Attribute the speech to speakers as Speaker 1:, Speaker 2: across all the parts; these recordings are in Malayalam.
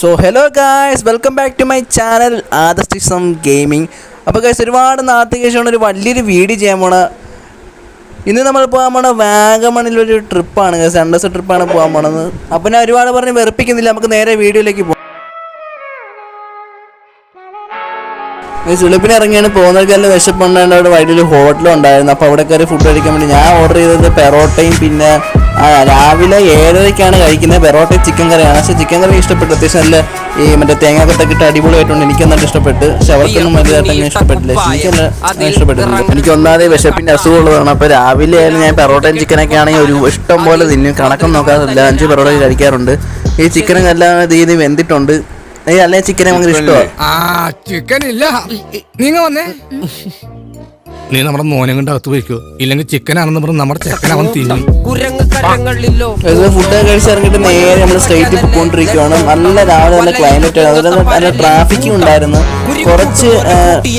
Speaker 1: So hello guys welcome back to my channel ആദസ്റ്റിസം gaming അപ്പോൾ ഗൈസ് ഒരുപാട് നാളത്തേക്ക് ശേഷമാണ് ഒരു വലിയൊരു വീഡിയോ ചെയ്യാൻ പോണ. ഇന്ന് നമ്മൾ പോകാൻ പോണ വാഗമണിലൊരു ട്രിപ്പാണ് ഗൈസ് രണ്ട് ദിവസം ട്രിപ്പാണ് പോകാൻ പോണത്. അപ്പോൾ ഞാൻ ഒരുപാട് പറഞ്ഞ് വെറുപ്പിക്കുന്നില്ല. നമുക്ക് നേരെ വീഡിയോയിലേക്ക് പോകാം ഗൈസ് വെളുപ്പിന് ഇറങ്ങിയാണ് പോകുന്നവർക്ക് നല്ല വിശപ്പുണ്ടായിരുന്നു. അവിടെ വൈകിട്ട് ഹോട്ടലും ഉണ്ടായിരുന്നു അപ്പോൾ അവിടെ കയറി ഫുഡ് കഴിക്കാൻ വേണ്ടി ഞാൻ ഓർഡർ ചെയ്തത് പെറോട്ടയും പിന്നെ രാവിലെ ഏഴരയ്ക്കാണ് കഴിക്കുന്നത്. പെറോട്ട ചിക്കൻ കറിയാണ്. പക്ഷേ ചിക്കൻ കറി ഇഷ്ടപ്പെട്ടു. അത്യാവശ്യം നല്ല ഈ മറ്റേ തേങ്ങ തേങ്ങാക്കൊത്തൊക്കെ ഇട്ട് അടിപൊളിയായിട്ടുണ്ട്. എനിക്ക് നന്നായിട്ട് ഇഷ്ടപ്പെട്ട്. പക്ഷെ അവർക്കൊന്നും വലുതായിട്ട് അങ്ങനെ ഇഷ്ടപ്പെട്ടില്ല. എനിക്ക് നല്ല ഇഷ്ടപ്പെട്ടിട്ടുണ്ട് എനിക്ക് ഒന്നാമത് വിശപ്പിന്റെ അസുഖമുള്ളതാണ്. അപ്പോൾ രാവിലെ ആയാലും ഞാൻ പെറോട്ടയും ചിക്കനൊക്കെ ആണെങ്കിൽ ഒരു ഇഷ്ടം പോലെ തിന്നും. കണക്കം നോക്കാറില്ല അഞ്ച് പെറോട്ട കഴിക്കാറുണ്ട്. ഈ ചിക്കനും എല്ലാം രീതിയിൽ വെന്തിട്ടുണ്ട്. ഭയങ്കര ഇഷ്ടമാണ്
Speaker 2: ആ ചിക്കൻ ഇല്ല. നീങ്ങ വന്നേ. നീ നമ്മുടെ മോനെ കൊണ്ട് അകത്ത് പോയിക്കോ. ഇല്ലെങ്കിൽ ചിക്കൻ ആണെന്ന് പറഞ്ഞ് നമ്മുടെ അവൻ തിന്നും.
Speaker 1: ഫുഡ് കഴിച്ച് ഇറങ്ങിയിട്ട് നേരെ നമ്മൾ സ്ട്രേറ്റ് പോയിക്കൊണ്ടിരിക്കുകയാണ് നല്ല രാവിലെ നല്ല ക്ലൈമറ്റ് അതുപോലെ നല്ല ട്രാഫിക്കും ഉണ്ടായിരുന്നു. കുറച്ച്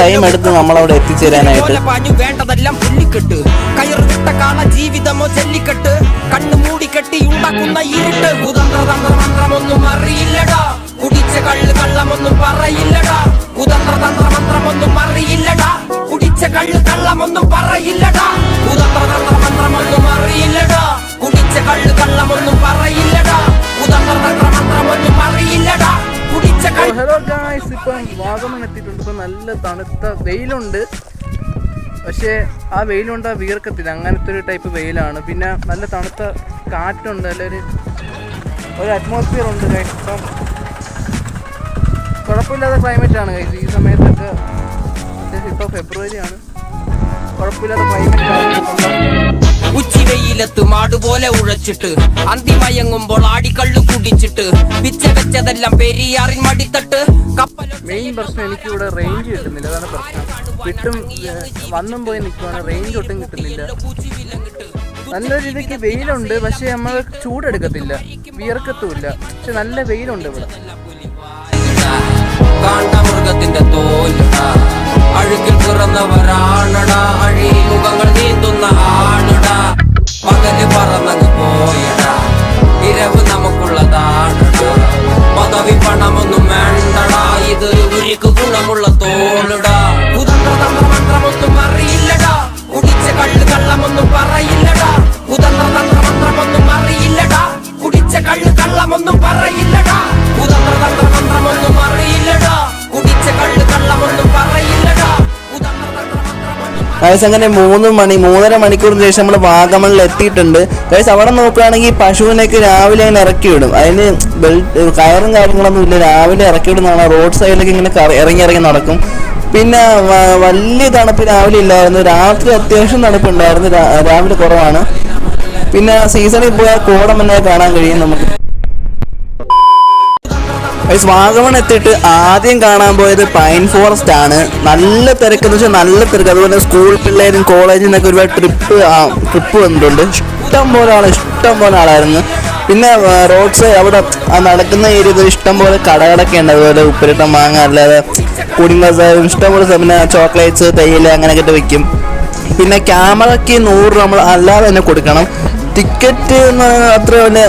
Speaker 1: ടൈം എടുത്ത് നമ്മളവിടെ എത്തിച്ചേരാനായിട്ട്.
Speaker 3: വേണ്ടതെല്ലാം പുല്ലിക്കെട്ട്. കയറുവിട്ട കാള ജീവിതമോ ജല്ലിക്കെട്ട്. കണ്ണു മൂടിക്കെട്ടി ഉണ്ടാക്കുന്ന ഇരുട്ട്. കുതന്ത്ര പറയില്ലടാ. കുതന്ത്ര തന്ത്ര മന്ത്രമൊന്നും അറിയില്ലടാ. കുടിച്ച കള്ള് കള്ളമൊന്നും പറയില്ലടാ. കുതന്ത്ര തന്ത്ര മന്ത്രമൊന്നും അറിയില്ലടാ. കുടിച്ച കള്ള് കള്ളമൊന്നും പറയില്ലടാ. കുതന്ത്ര തന്ത്ര മന്ത്രമൊന്നും അറിയില്ലടാ. കുടിച്ച കള്ള്
Speaker 1: ഹലോ ഗായ്സ് ഇപ്പം വാഗമൺ എത്തിയിട്ടുണ്ട്. ഇപ്പം നല്ല തണുത്ത വെയിലുണ്ട്. പക്ഷേ ആ വെയിലുണ്ട് ആ വീർക്കത്തില്ല അങ്ങനത്തെ ഒരു ടൈപ്പ് വെയിലാണ്. പിന്നെ നല്ല തണുത്ത കാറ്റുണ്ട്. നല്ലൊരു ഒരു അറ്റ്മോസ്ഫിയർ ഉണ്ട് ഇപ്പം കുഴപ്പമില്ലാത്ത ക്ലൈമറ്റ് ആണ് ഗൈസ് ഈ സമയത്തൊക്കെ അത്യാവശ്യം ഇപ്പോൾ ഫെബ്രുവരി ആണ്. കുഴപ്പമില്ലാത്ത ക്ലൈമറ്റ് ആണ്.
Speaker 3: ഉച്ചിവെയിലത്ത് മാടുപോലെ ഉഴച്ചിട്ട് അന്തിമയങ്ങുമ്പോൾ ആടിക്കള്ളു കുടിച്ചിട്ട് പിച്ച വെച്ചതെല്ലാം പെരിയാറിൻ മടിത്തട്ട് കപ്പൽ
Speaker 1: മെയിൻ പ്രശ്നം എനിക്ക് ഇവിടെ റേഞ്ച് കിട്ടുന്നില്ല. അതാണ് പ്രശ്നം. കിട്ടും വന്നും പോയി നിൽക്കുവാണ് റേഞ്ച് ഒട്ടും കിട്ടുന്നില്ല. നല്ല രീതിക്ക് വെയിലുണ്ട് പക്ഷെ നമ്മൾ ചൂടെടുക്കത്തില്ല. വിയർക്കത്തുമില്ല. പക്ഷെ നല്ല വെയിലുണ്ട് ഇവിടെ.
Speaker 3: പദവി പണമൊന്നും വേണ്ടടാ. ഇത് ഉരുക്ക് ഗുണമുള്ള തോലടാ കുതന്ത്രതന്ത്രമന്ത്രമൊന്നും അറിയില്ലടാ. കുടിച്ച കള്ള് കള്ളമൊന്നും പറയില്ലടാ.
Speaker 1: ഗൈസ് അങ്ങനെ മൂന്ന് മണി മൂന്നര മണിക്കൂറിന് ശേഷം നമ്മൾ വാഗമണിൽ എത്തിയിട്ടുണ്ട്. ഗൈസ് അവിടെ നോക്കുകയാണെങ്കിൽ പശുവിനൊക്കെ രാവിലെ അങ്ങനെ ഇറക്കി വിടും. അതിന് ബെൽറ്റ് കയറും കാര്യങ്ങളൊന്നും ഇല്ല. രാവിലെ ഇറക്കി വിടുന്നതാണ്. റോഡ് സൈഡിലൊക്കെ ഇങ്ങനെ ഇറങ്ങി ഇറങ്ങി നടക്കും. പിന്നെ വലിയ തണുപ്പ് രാവിലെ ഇല്ലായിരുന്നു. രാത്രി അത്യാവശ്യം തണുപ്പുണ്ടായിരുന്നു. രാവിലെ കുറവാണ്. പിന്നെ സീസണിൽ പോയാൽ കോടം തന്നെ കാണാൻ കഴിയും നമുക്ക്. ഗൈസ് വാഗമൺ എത്തിയിട്ട് ആദ്യം കാണാൻ പോയത് പൈൻ ഫോറസ്റ്റ് ആണ്. നല്ല തിരക്ക് എന്ന് വെച്ചാൽ നല്ല തിരക്ക്. അതുപോലെ സ്കൂൾ പിള്ളേരും കോളേജിൽ നിന്നൊക്കെ ഒരുപാട് ട്രിപ്പ് ട്രിപ്പ് വന്നിട്ടുണ്ട്. ഇഷ്ടം പോലെ ആൾ ഇഷ്ടം പോലെ ആളായിരുന്നു. പിന്നെ റോഡ് സൈഡ് അവിടെ നടക്കുന്ന ഏരിയയിൽ ഇഷ്ടം പോലെ കടകളൊക്കെ ഉണ്ട്. അതുപോലെ ഉപ്പിലിട്ട മാങ്ങ അല്ലാതെ കൂടിംഗ് ബസാറും ഇഷ്ടം പോലെ പിന്നെ ചോക്ലേറ്റ്സ് തേയില അങ്ങനെയൊക്കെ ഇട്ട് വിൽക്കും. പിന്നെ ക്യാമറയ്ക്ക് നൂറ് നമ്മൾ അല്ലാതെ തന്നെ കൊടുക്കണം. ടിക്കറ്റ് അത്ര വലിയ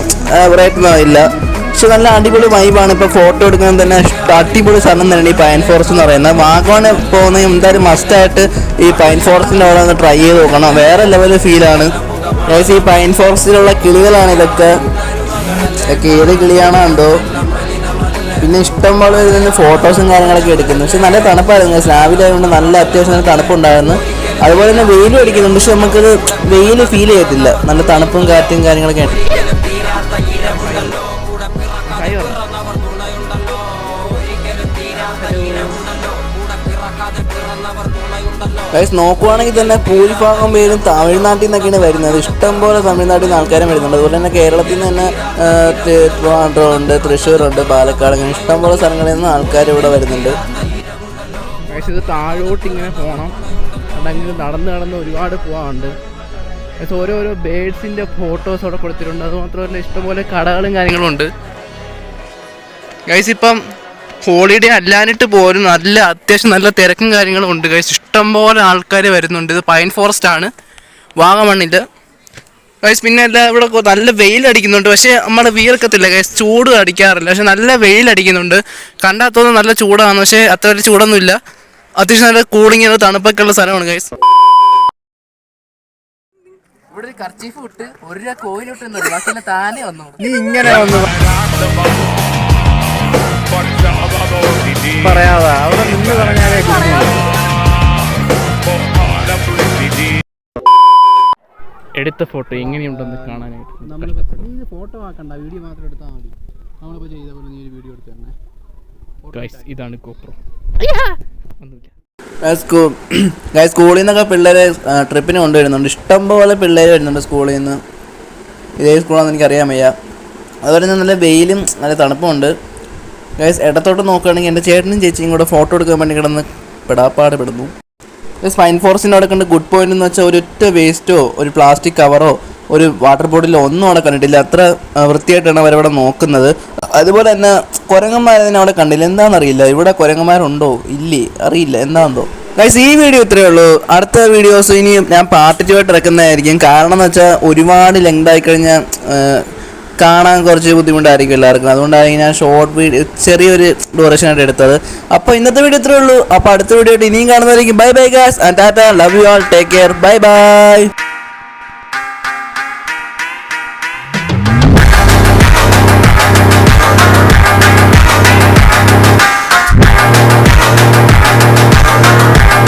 Speaker 1: റേറ്റ് ഇല്ല. പക്ഷെ നല്ല അടിപൊളി വൈബാണ് ഇപ്പോൾ ഫോട്ടോ എടുക്കാൻ തന്നെ അടിപൊളി സ്ഥലം തന്നെയാണ് ഈ പൈൻ ഫോറസ്റ്റ് എന്ന് പറയുന്നത്. വാഗോണ് പോകുന്ന എന്തായാലും മസ്റ്റായിട്ട് ഈ പൈൻ ഫോറസ്റ്റിന്റെ അവിടെ ഒന്ന് ട്രൈ ചെയ്ത് നോക്കണം. വേറെ ലെവൽ ഫീലാണ് ഈ പൈൻ ഫോറസ്റ്റിലുള്ള കിളികളാണ് ഇതൊക്കെ. ഇതൊക്കെ ഏത് കിളിയാണോ ഉണ്ടോ പിന്നെ ഇഷ്ടം പോലെ ഇതിന് ഫോട്ടോസും കാര്യങ്ങളൊക്കെ എടുക്കുന്നു. പക്ഷെ നല്ല തണുപ്പായിരുന്നു രാവിലെ ആയതുകൊണ്ട് നല്ല അത്യാവശ്യം നല്ല തണുപ്പുണ്ടായിരുന്നു. അതുപോലെ തന്നെ വെയിലും അടിക്കുന്നുണ്ട്. പക്ഷെ നമുക്കത് വെയിൽ ഫീൽ ചെയ്യത്തില്ല. നല്ല തണുപ്പും കാറ്റും കാര്യങ്ങളൊക്കെ ഗൈസ് നോക്കുവാണെങ്കിൽ തന്നെ ഭൂരിഭാഗം പേരും തമിഴ്നാട്ടിൽ നിന്നൊക്കെയാണ് വരുന്നത്. ഇഷ്ടംപോലെ തമിഴ്നാട്ടിൽ നിന്ന് ആൾക്കാരും വരുന്നുണ്ട്. അതുപോലെ തന്നെ കേരളത്തിൽ നിന്ന് തന്നെ ഉണ്ട് തൃശ്ശൂരുണ്ട് പാലക്കാട് അങ്ങനെ ഇഷ്ടംപോലെ സ്ഥലങ്ങളിൽ നിന്ന് ആൾക്കാർ ഇവിടെ വരുന്നുണ്ട്.
Speaker 4: ഇത് താഴോട്ട് ഇങ്ങനെ പോകണം അല്ലെങ്കിൽ നടന്ന് നടന്ന് ഒരുപാട് പോകാറുണ്ട് ഓരോരോ ബേഡ്സിന്റെ ഫോട്ടോസ് അവിടെ കൊടുത്തിട്ടുണ്ട്. അതുമാത്രമല്ല ഇഷ്ടംപോലെ കടകളും കാര്യങ്ങളും ഉണ്ട്. ഗൈസ് ഇപ്പം ഹോളിഡേ അല്ലാനിട്ട് പോലും നല്ല അത്യാവശ്യം നല്ല തിരക്കും കാര്യങ്ങളും ഉണ്ട്. കഴിച്ച് ഇഷ്ടംപോലെ ആൾക്കാർ വരുന്നുണ്ട്. ഇത് പൈൻ ഫോറസ്റ്റ് ആണ്. വാഗമണ്ണിൽ കഴിച്ച് പിന്നെ അല്ല ഇവിടെ നല്ല വെയിൽ അടിക്കുന്നുണ്ട്. പക്ഷേ നമ്മൾ വിയർക്കത്തില്ല. കഴിച്ച് ചൂട് അടിക്കാറില്ല. പക്ഷെ നല്ല വെയിലടിക്കുന്നുണ്ട് കണ്ടാൽ കണ്ടാത്തോന്ന് നല്ല ചൂടാണ്. പക്ഷേ അത്ര വലിയ ചൂടൊന്നുമില്ല. അത്യാവശ്യം നല്ല കൂളിങ് തണുപ്പൊക്കെ ഉള്ള സ്ഥലമാണ് കഴിച്ച് ഇവിടെ ഒരു കർച്ചീഫ് ഇട്ട് ഒരു രൂപ കോയിലിട്ട് താനേ താനെ വന്നു
Speaker 1: നീ ഇങ്ങനെ വന്നു?
Speaker 4: പറയാതെ അവിടെ നിന്ന് പറഞ്ഞാലേ എടുത്ത ഫോട്ടോ എങ്ങനെയുണ്ടെന്ന് കാണാനായിട്ട്
Speaker 5: നീ ഫോട്ടോ ആക്കണ്ട വീഡിയോ മാത്രം എടുത്താൽ മതി. നമ്മളിപ്പോൾ ചെയ്ത പോലെ നീ ഒരു വീഡിയോ എടുത്ത് തന്നെ
Speaker 4: ഗൈസ് ഇതാണ് കോപ്രോ ഒന്നുമില്ല.
Speaker 1: ഗൈസ് സ്കൂളിൽ നിന്നൊക്കെ പിള്ളേരെ ട്രിപ്പിന് കൊണ്ടുവരുന്നുണ്ട്. ഇഷ്ടംപോലെ പിള്ളേർ വരുന്നുണ്ട് സ്കൂളിൽ നിന്ന് ഇതേ സ്കൂളാണെന്ന് എനിക്കറിയാൻ വയ്യ. അതുപോലെ തന്നെ നല്ല വെയിലും നല്ല തണുപ്പുമുണ്ട് ഗൈസ് ഇടത്തോട്ട് നോക്കുകയാണെങ്കിൽ എന്റെ ചേട്ടനും ചേച്ചിയും കൂടെ ഫോട്ടോ എടുക്കാൻ വേണ്ടി കിടന്ന് പെടാപ്പാട് പെടുന്നു. ഗൈസ് ഫൈൻ ഫോറസ്റ്റിന്റെ അവിടെ കണ്ട് ഗുഡ് പോയിന്റ് എന്ന് വെച്ചാൽ ഒരൊറ്റ വേസ്റ്റോ ഒരു പ്ലാസ്റ്റിക് കവറോ ഒരു വാട്ടർ ബോട്ടിലോ ഒന്നും അവിടെ കണ്ടിട്ടില്ല. അത്ര വൃത്തിയായിട്ടാണ് അവരവിടെ നോക്കുന്നത്. അതുപോലെ തന്നെ കുരങ്ങന്മാരെ തന്നെ അവിടെ കണ്ടില്ല. എന്താണെന്നറിയില്ല. ഇവിടെ കുരങ്ങന്മാരുണ്ടോ? ഇല്ലേ? അറിയില്ല. എന്താണെന്തോ ഗൈസ് ഈ വീഡിയോ ഇത്രയേ ഉള്ളൂ. അടുത്ത വീഡിയോസ് ഇനി ഞാൻ പാർട്ടി ആയിട്ട് ഇറക്കുന്നതായിരിക്കും. കാരണം എന്ന് വെച്ചാൽ ഒരുപാട് ലെങ്ത് ആയി കഴിഞ്ഞാൽ കാണാൻ കുറച്ച് ബുദ്ധിമുട്ടായിരിക്കും എല്ലാവർക്കും. അതുകൊണ്ടായിരിക്കും ഞാൻ ഷോർട്ട് വീഡിയോ ചെറിയൊരു ഡ്യൂറേഷൻ ആയിട്ട് എടുത്തത്. അപ്പോൾ ഇന്നത്തെ വീഡിയോ ഇത്രയേ ഉള്ളൂ. അപ്പോൾ അടുത്ത വീഡിയോ ഇനിയും കാണുന്നതായിരിക്കും bye bye guys and tata love you all take care bye bye